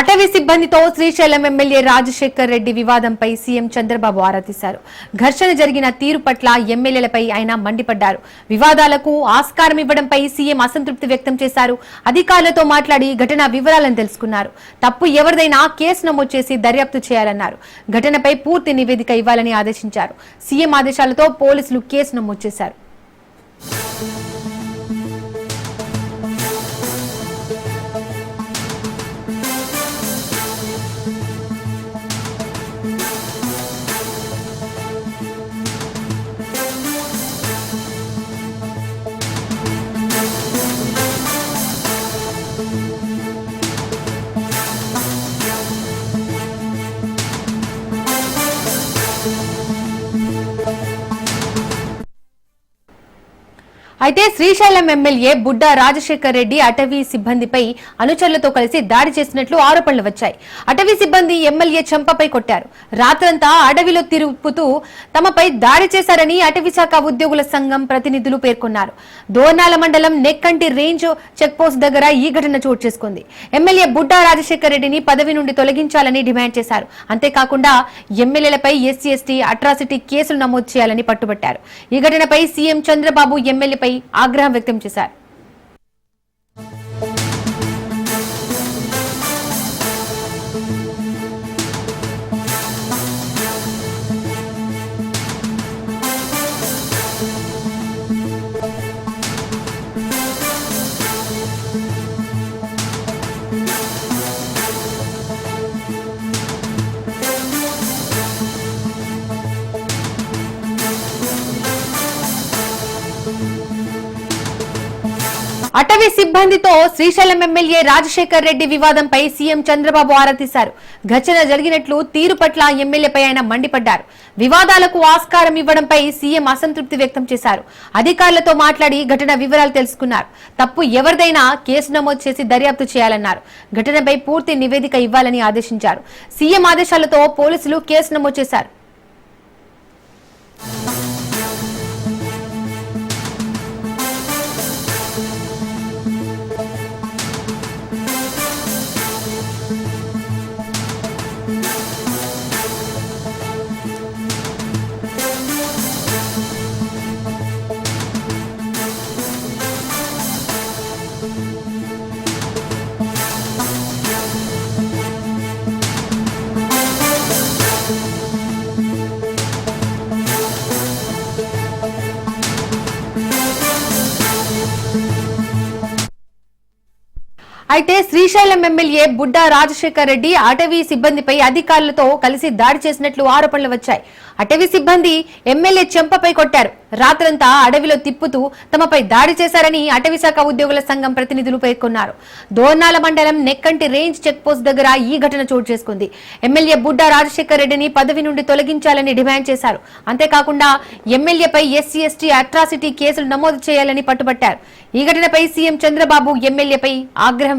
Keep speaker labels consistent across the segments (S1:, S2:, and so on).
S1: అటవీ సిబ్బందితో శ్రీశైలం ఎమ్మెల్యే రాజశేఖర్ రెడ్డి వివాదంపై సీఎం చంద్రబాబు ఆరా తీశారు. ఘర్షణ జరిగిన తీరు పట్ల ఎమ్మెల్యేలపై ఆయన మండిపడ్డారు. వివాదాలకు ఆస్కారం ఇవ్వడంపై సీఎం అసంతృప్తి వ్యక్తం చేశారు. అధికారులతో మాట్లాడి ఘటన వివరాలను తెలుసుకున్నారు. తప్పు ఎవరిదైనా కేసు నమోదు చేసి దర్యాప్తు చేయాలన్నారు. ఘటనపై పూర్తి నివేదిక ఇవ్వాలని ఆదేశించారు. సీఎం ఆదేశాలతో పోలీసులు కేసు నమోదు చేశారు. అయితే శ్రీశైలం ఎమ్మెల్యే బుడ్డా రాజశేఖర్ రెడ్డి అటవీ సిబ్బందిపై అనుచరులతో కలిసి దాడి చేసినట్లు ఆరోపణలు వచ్చాయి. అటవీ సిబ్బంది ఎమ్మెల్యే చెంపపై కొట్టారు. రాత్రంతా అడవిలో తిరుగుతూ తమపై దాడి చేశారని అటవీ శాఖ ఉద్యోగుల సంఘం ప్రతినిధులు పేర్కొన్నారు. దోర్నాల మండలం నెక్కంటి రేంజ్ చెక్పోస్ట్ దగ్గర ఈ ఘటన చోటు చేసుకుంది. ఎమ్మెల్యే బుడ్డా రాజశేఖర్ రెడ్డిని పదవి నుండి తొలగించాలని డిమాండ్ చేశారు. అంతేకాకుండా ఎమ్మెల్యేలపై ఎస్సీ ఎస్టీ అట్రాసిటీ కేసులు నమోదు చేయాలని పట్టుబట్టారు. ఈ ఘటనపై సీఎం చంద్రబాబు ఎమ్మెల్యేపై ఆగ్రహం వ్యక్తం చేశారు. అటవీ సిబ్బందితో శ్రీశైలం ఎమ్మెల్యే రాజశేఖర్ రెడ్డి వివాదంపై సీఎం చంద్రబాబు ఆరా తీశారు. ఘటన జరిగినట్లు తీరు పట్ల ఎమ్మెల్యేపై ఆయన మండిపడ్డారు. వివాదాలకు ఆస్కారం ఇవ్వడంపై సీఎం అసంతృప్తి వ్యక్తం చేశారు. అధికారులతో మాట్లాడి ఘటన వివరాలు తెలుసుకున్నారు. తప్పు ఎవరిదైనా కేసు నమోదు చేసి దర్యాప్తు చేయాలన్నారు. ఘటనపై పూర్తి నివేదిక ఇవ్వాలని ఆదేశించారు. సీఎం ఆదేశాలతో పోలీసులు కేసు నమోదు చేశారు. అయితే శ్రీశైలం ఎమ్మెల్యే బుడ్డా రాజశేఖర్ రెడ్డి అటవీ సిబ్బందిపై అధికారులతో కలిసి దాడి చేసినట్లు ఆరోపణలు వచ్చాయి. అటవీ సిబ్బంది ఎమ్మెల్యే చెంపపై కొట్టారు. రాత్రంతా అడవిలో తిప్పుతూ తమపై దాడి చేశారని అటవీ శాఖ ఉద్యోగుల సంఘం ప్రతినిధులు పేర్కొన్నారు. దోర్నాల మండలం నెక్కంటి రేంజ్ చెక్ పోస్ట్ దగ్గర ఈ ఘటన చోటు చేసుకుంది. ఎమ్మెల్యే బుడ్డా రాజశేఖర్ రెడ్డిని పదవి నుండి తొలగించాలని డిమాండ్ చేశారు. అంతేకాకుండా ఎమ్మెల్యేపై ఎస్సీ ఎస్టీ అట్రాసిటీ కేసులు నమోదు చేయాలని పట్టుబట్టారు. ఈ ఘటనపై సీఎం చంద్రబాబు ఎమ్మెల్యేపై ఆగ్రహం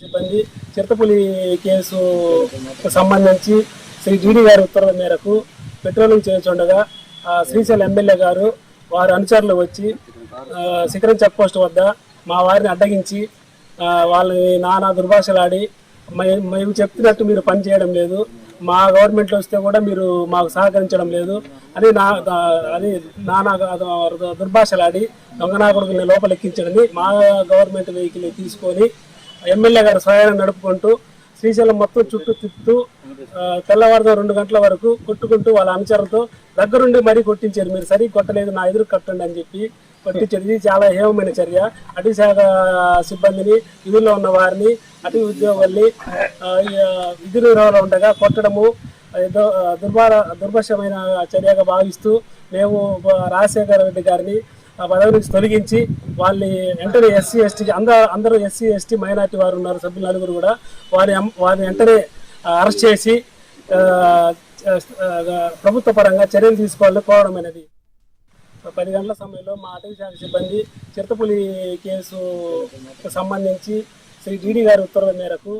S2: సిబ్బంది చిరతపులి కేసు సంబంధించి శ్రీ డిడి గారి ఉత్తర్వుల మేరకు పెట్రోలింగ్ చేయించుండగా ఆ, శ్రీశైలం ఎమ్మెల్యే గారు వారి అనుచరులు వచ్చి శిఖరం చెక్ పోస్ట్ వద్ద మా వారిని అడ్డగించి వాళ్ళని నానా దుర్భాషలాడి మేము చెప్తున్నట్టు మీరు పని చేయడం లేదు మా గవర్నమెంట్లో వస్తే కూడా మీరు మాకు సహకరించడం లేదు అని నా దా- అని నానా దుర్భాషలాడి దొంగనా కొడుకుని లోపలెక్కించడని మా గవర్నమెంట్ వెహికల్ తీసుకొని ఎమ్మెల్యే గారు స్వయాన్ని నడుపుకుంటూ శ్రీశైలం మొత్తం చుట్టూ తిప్పుతూ ఆ, తెల్లవారుతో రెండు గంటల వరకు కొట్టుకుంటూ వాళ్ళ అనుచరులతో దగ్గరుండి మరీ కొట్టించారు. మీరు సరిగ్గా కొట్టలేదు నా ఎదురు కట్టండి అని చెప్పి కొట్టించారు. ఇది చాలా హేమమైన చర్య. అటవీ శాఖ సిబ్బందిని విధుల్లో ఉన్న వారిని అటు ఉద్యోగుల్ని విధి నిర్వహణలో ఉండగా కొట్టడము ఏదో దుర్భార దుర్భషమైన చర్యగా భావిస్తూ మేము రాజశేఖర రెడ్డి గారిని ఆ పదవి నుంచి తొలగించి వాళ్ళని వెంటనే ఎస్సీ ఎస్టీ అందరూ అందరూ ఎస్సీ ఎస్టీ మైనార్టీ వారు ఉన్నారు సభ్యులు నలుగురు కూడా. వారి వారిని వెంటనే అరెస్ట్ చేసి ప్రభుత్వ పరంగా చర్యలు తీసుకోవాలని కోరడం అనేది. పది గంటల సమయంలో మా అటవీ శాఖ సిబ్బంది చిరుతపులి కేసు సంబంధించి శ్రీ డీడీ గారి ఉత్తర్వుల మేరకు